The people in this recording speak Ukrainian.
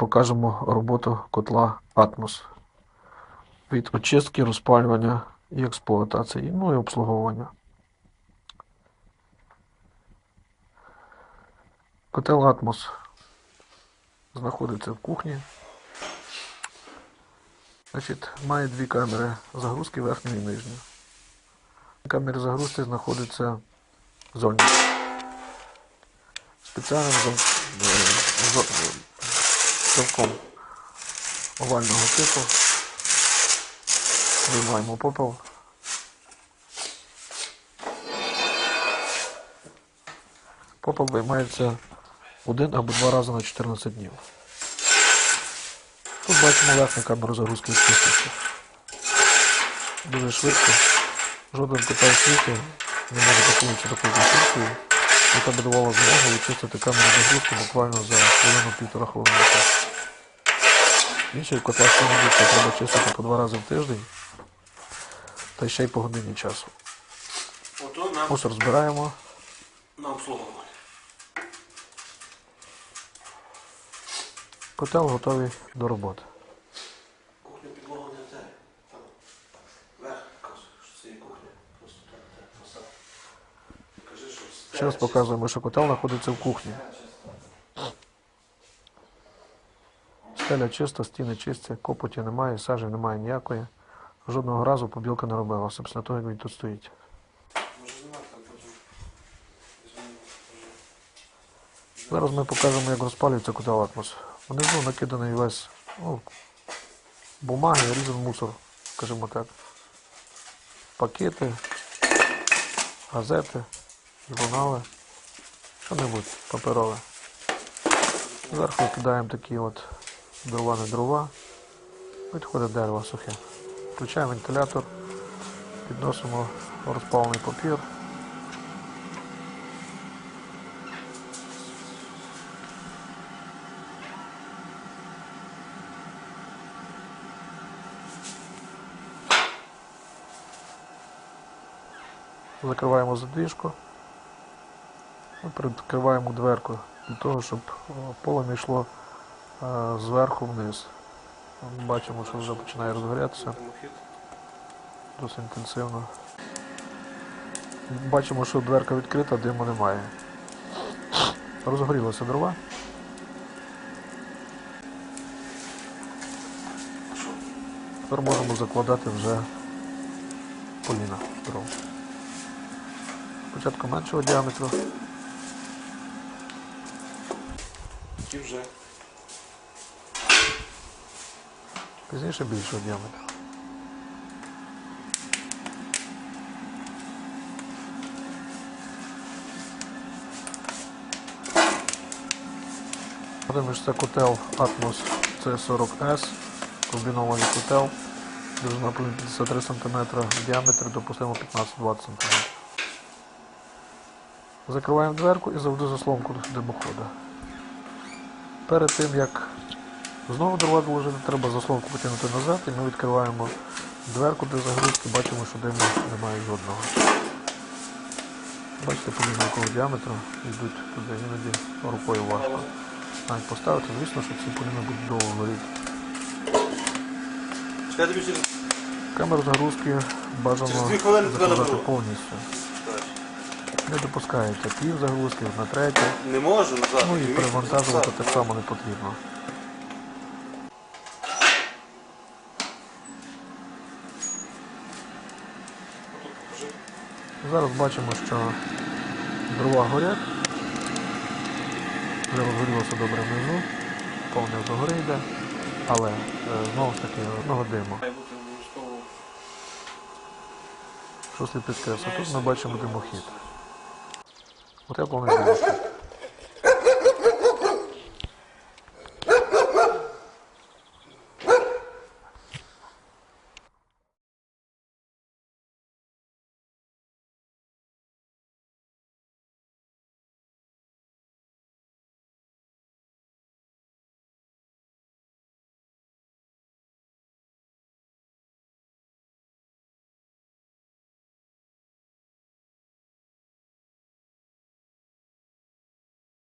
покажемо роботу котла Атмос від очистки, розпалювання і експлуатації, ну і обслуговування. Котел Атмос знаходиться в кухні. Значить, має дві камери загрузки верхньої і нижньої. Камери загрузки знаходяться зовні. Спеціальним зам- е, зо- замком овального типу. Виймаємо попел. Попел виймається один або два рази на 14 днів. Тут бачимо верхню камеру загрузки чистості. Дуже швидко. Жоден котел світу не може такувати такою конструкцією, яка давала змогу очистити камеру загрузки буквально за хвилину-півтора хвилини. Інший котел що-небудь треба чистити по два рази в тиждень, та ще й по годині часу. Мусор збираємо. на обслуговування. Котел готовий до роботи. Ще раз показуємо, що котел знаходиться в кухні. Стеля чиста, стіни чисті, копоті немає, сажі немає ніякої. Жодного разу побілка не робилася після того, як він тут стоїть. Зараз ми покажемо, як розпалюється котел Атмос. Внизу накиданий весь ну, бумаги, різен мусор, скажімо так. Пакети, газети, журнали, що-небудь паперове. Зверху кидаємо такі от дрова не дрова. Відходить дерево сухе. Включаємо вентилятор, підносимо розпалений папір. Закриваємо задвижку. І Прикриваємо дверку для того, щоб о, полум'я йшло е, зверху вниз. Бачимо, що вже починає розгорятися досить інтенсивно. Бачимо, що дверка відкрита, диму немає. Розгорілися дрова. Тепер можемо закладати вже поліна дров. Спочатку меншого діаметру, І вже. пізніше більшого діаметру. Що це котел Atmos C40S, комбінований котел, довжина повинна 53 см, діаметр допустимо 15-20 см. Закриваємо дверку і завжди заслонку димохода. Перед тим як знову дрова доложити, треба заслонку потягнути назад і ми відкриваємо дверку для загрузки, бачимо, що диму немає жодного. Бачите, подібно якого діаметру йдуть туди, іноді рукою важко. Навіть поставити, звісно, що ці поліни будуть довго горіти. Камеру загрузки бажано закладати повністю. Не допускається пів загрузки, на третю. Не можу назад. Ну і перевантажувати так само не потрібно. Зараз бачимо, що дрова горять. Вже розгорілося добре внизу, повне догори йде, але е, знову ж таки одного диму. Що слід підкреслити? Тут ми бачимо димохід. От я повний димохід.